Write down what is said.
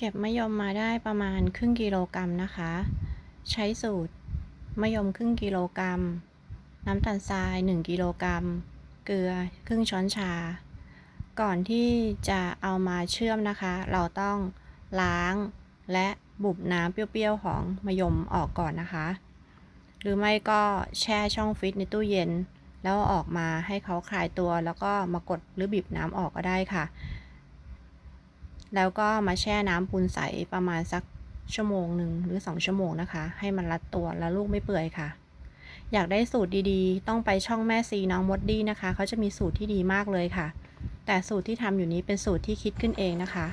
เก็บมะยมมาได้ประมาณครึ่งกิโลกรัมนะคะ ใช้สูตรมะยมครึ่งกิโลกรัม น้ำตาลทราย 1 กิโลกรัม เกลือครึ่งช้อนชา ก่อนที่จะเอามาเชื่อมนะคะ เราต้องล้างและบุบน้ำเปรี้ยวๆของมะยมออกก่อนนะคะ หรือไม่ก็แช่ช่องฟรีซในตู้เย็น แล้วออกมาให้เขาคลายตัวแล้วก็มากดหรือบีบน้ำออกก็ได้ค่ะ แล้วก็มาแช่น้ำปูนใสประมาณสักชั่วโมงหนึ่งหรือ 2 ชั่วโมงนะคะ ให้มันรัดตัวแล้วลูกไม่เปื่อยค่ะ อยากได้สูตรดีๆ ต้องไปช่องแม่ซีน้องมดดี้นะคะ เขาจะมีสูตรที่ดีมากเลยค่ะ แต่สูตรที่ทำอยู่นี้เป็นสูตรที่คิดขึ้นเองนะคะ